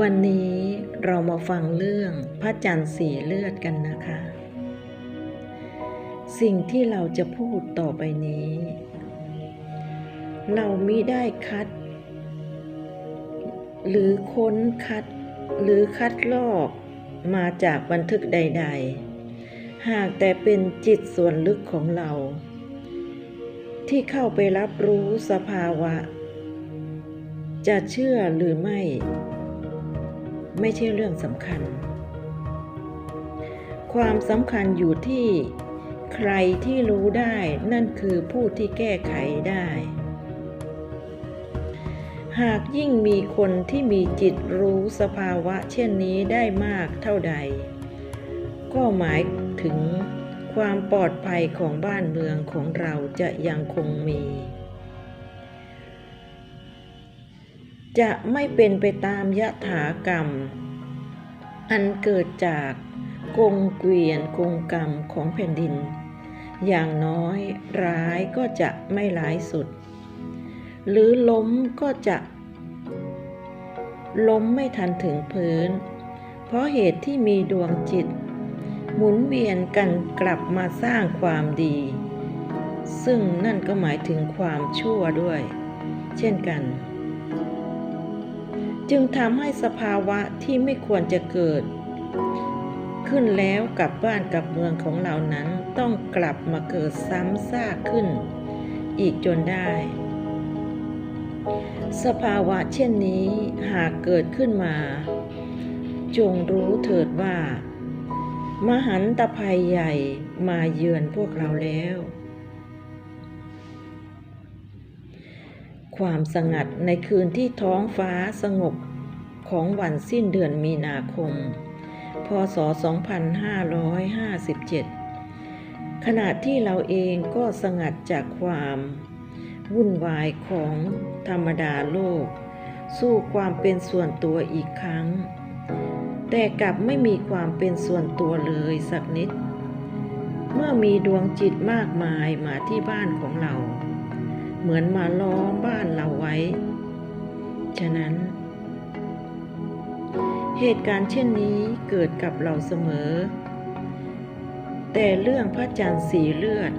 วันนี้เรามาฟังเรื่องพระจันทร์สีเลือดกันนะคะ สิ่งที่เราจะพูดต่อไปนี้ เรามิได้คัด หรือค้นคัดหรือคัดลอกมาจากบันทึกใด ๆ หากแต่เป็นจิตส่วนลึกของเรา ที่เข้าไปรับรู้สภาวะ จะเชื่อหรือไม่ ไม่ใช่เรื่องสำคัญ ความสำคัญอยู่ที่ใครที่รู้ได้นั่นคือผู้ที่แก้ไขได้ หากยิ่งมีคนที่มีจิตรู้สภาวะเช่นนี้ได้มากเท่าใด ก็หมายถึงความปลอดภัยของบ้านเมืองของเราจะยังคงมี จะไม่เป็นไปตามยถากรรม อันเกิดจากกงเกวียนกงกรรมของแผ่นดิน อย่างน้อยร้ายก็จะไม่ร้ายสุด หรือล้มก็จะ ล้มไม่ทันถึงพื้น เพราะเหตุที่มีดวงจิต หมุนเวียนกันกลับมาสร้างความดี ซึ่งนั่นก็หมายถึงความชั่วด้วย เช่นกัน จึงทำให้สภาวะที่ไม่ควรจะเกิด ขึ้นแล้วกับบ้านกับเมืองของเรานั้นต้องกลับมาเกิดซ้ำซากขึ้น อีกจนได้ สภาวะเช่นนี้หากเกิดขึ้นมา จงรู้เถิดว่า มหันตภัยใหญ่มาเยือนพวกเราแล้ว ความสงัดในคืนที่ท้องฟ้าสงบของวันสิ้นเดือนมีนาคม พศ 2557 ขณะที่เราเองก็สงัดจากความ วุ่นวายของธรรมดาโลก สู้ความเป็นส่วนตัวอีกครั้ง แต่กลับไม่มีความเป็นส่วนตัวเลยสักนิด เมื่อมีดวงจิตมากมายมาที่บ้านของเรา เหมือนมาล้อมบ้าน ฉะนั้น เหตุการณ์เช่นนี้เกิดกับเราเสมอ แต่เรื่องพระจันทร์สีเลือด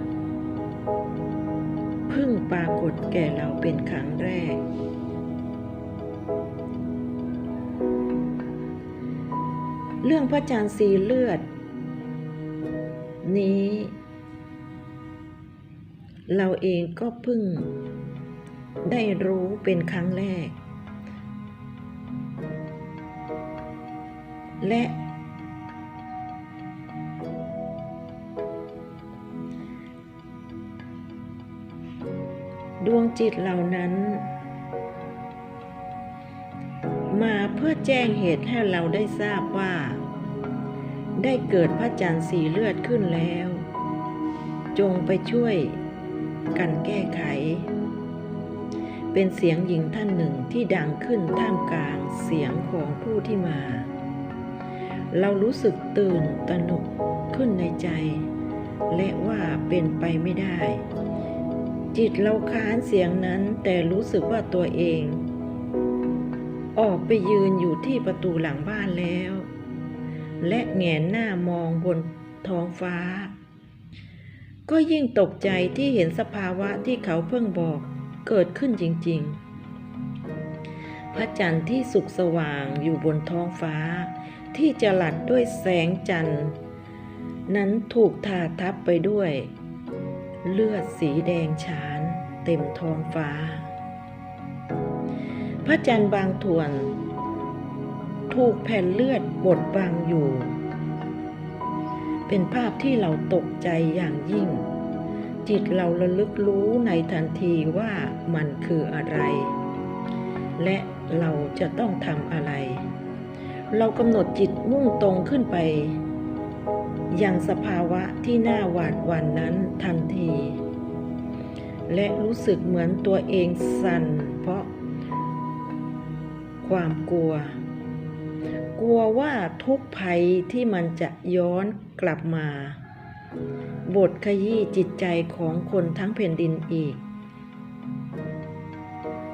พิ่งปรากฏแก่เราเป็นครั้งแรก เรื่องพระจันทร์สีเลือด นี้เราเองก็เพิ่งได้รู้เป็นครั้งแรก และ ดวงจิตเหล่านั้น มาเพื่อแจ้งเหตุให้เราได้ทราบว่า ได้เกิดพระจันทร์สีเลือดขึ้นแล้ว จงไปช่วยกันแก้ไข เป็นเสียงหญิงท่านหนึ่งที่ดังขึ้นท่ามกลางเสียงของผู้ที่มา เรารู้สึกตื่นตระหนกขึ้นในใจ และว่าเป็นไปไม่ได้ จิตเราค้านเสียงนั้นแต่รู้สึกว่าตัวเอง ออกไปยืนอยู่ที่ประตูหลังบ้านแล้ว และแงนหน้ามองบนท้องฟ้า ก็ยิ่งตกใจที่เห็นสภาวะที่เขาเพิ่งบอกเกิดขึ้นจริง ๆ พระจันทร์ที่สุกสว่างอยู่บนท้องฟ้า ที่จะหลัดด้วยแสงจันทร์ นั้นถูกทาทับไปด้วย เลือดสีแดงฉานเต็มท้องฟ้า พระจันทร์บางถ่วน ถูกแผ่นเลือดบดบังอยู่ เป็นภาพที่เราตกใจอย่างยิ่ง จิตเราระลึกรู้ในทันทีว่ามันคืออะไร และเราจะต้องทำอะไร เรากำหนดจิตมุ่งตรงขึ้นไป ยังสภาวะที่น่าหวาดหวั่นนั้นทันที และรู้สึกเหมือนตัวเองสั่นเพราะ ความกลัว กลัวว่าทุกภัยที่มันจะย้อนกลับมา บทขยี้จิตใจของคนทั้งแผ่นดินอีก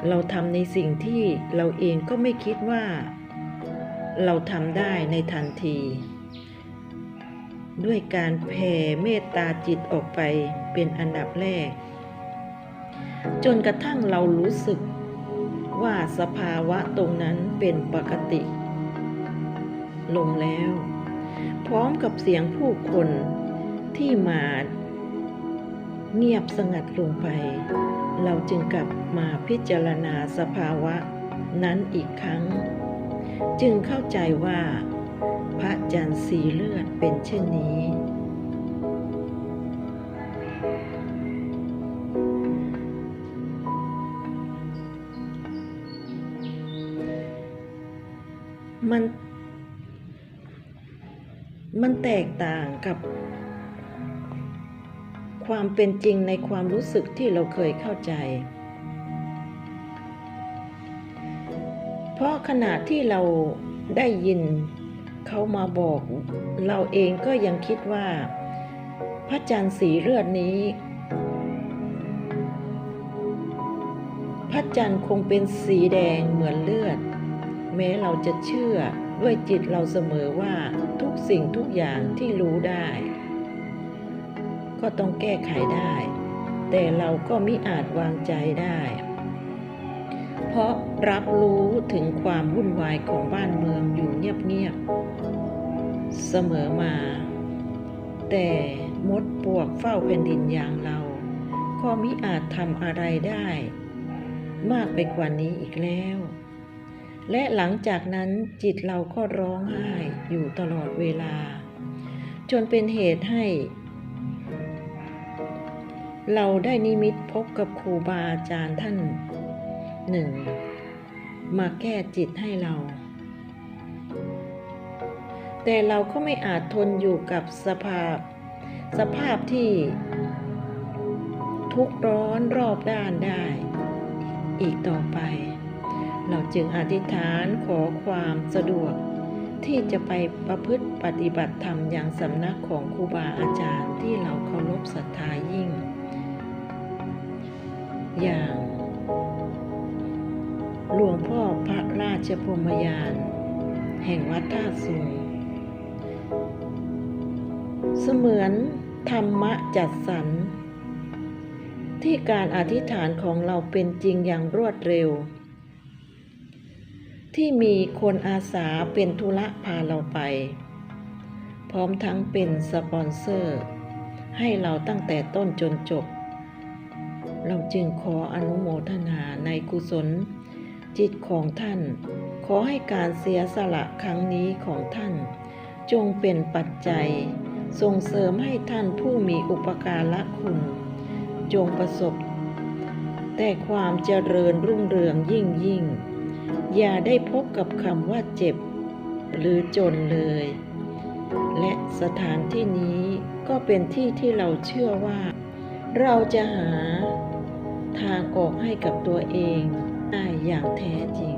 เราทำในสิ่งที่เราเองก็ไม่คิดว่า เราทำได้ในทันที ด้วยการแผ่เมตตาจิตออกไปเป็นอันดับแรก จนกระทั่งเรารู้สึกว่าสภาวะตรงนั้นเป็นปกติ ลงแล้ว พร้อมกับเสียงผู้คนที่มาเงียบสงัดลงไป เราจึงกลับมาพิจารณาสภาวะนั้นอีกครั้ง จึงเข้าใจว่า พระจันทร์สีเลือดเป็นเช่นนี้ มัน มันแตกต่างกับความเป็นจริงในความรู้สึกที่เราเคยเข้าใจ เพราะขณะที่เราได้ยินเขามาบอก เราเองก็ยังคิดว่า พระจันทร์สีเลือดนี้ พระจันทร์คงเป็นสีแดงเหมือนเลือด แม้เราจะเชื่อด้วยจิตเราเสมอว่าทุกสิ่งทุกอย่างที่รู้ได้ ก็ต้องแก้ไขได้ แต่เราก็มิอาจวางใจได้ ราะรับรู้ถึงความวุ่นวายของบ้านเมืองอยู่เงียบๆเสมอมา แต่มดปวกเฝ้าแผ่นดินอย่างเรา ก็มิอาจทำอะไรได้ มากไปกว่านี้อีกแล้ว และหลังจากนั้นจิตเราก็ร้องไห้อยู่ตลอดเวลา จนเป็นเหตุให้เราได้นิมิตพบกับครูบาอาจารย์ท่าน หนึ่งมาแก้จิตให้เรา แต่เราก็ไม่อาจทนอยู่กับสภาพ สภาพที่ทุกข์ร้อนรอบด้านได้ อีกต่อไป เราจึงอธิษฐานขอความสะดวกที่จะไปประพฤติปฏิบัติธรรมอย่างสำนักของครูบาอาจารย์ที่เราเคารพศรัทธายิ่ง อย่าง ชพรมยาน แห่งวัดท่าสูง เสมือนธรรมะจัดสรร ที่การอธิษฐานของเราเป็นจริงอย่างรวดเร็ว ที่มีคนอาสาเป็นธุระพาเราไป พร้อมทั้งเป็นสปอนเซอร์ ให้เราตั้งแต่ต้นจนจบ เราจึงขออนุโมทนาในกุศล จิตของท่าน ขอให้การเสียสละครั้งนี้ของท่าน จงเป็นปัจจัย ส่งเสริมให้ท่านผู้มีอุปการะคุณ จงประสบ แต่ความเจริญรุ่งเรืองยิ่งยิ่ง อย่าได้พบกับคำว่าเจ็บ หรือจนเลย และสถานที่นี้ก็เป็นที่ที่เราเชื่อว่า เราจะหา ทางออกให้กับตัวเองได้อย่างแท้จริง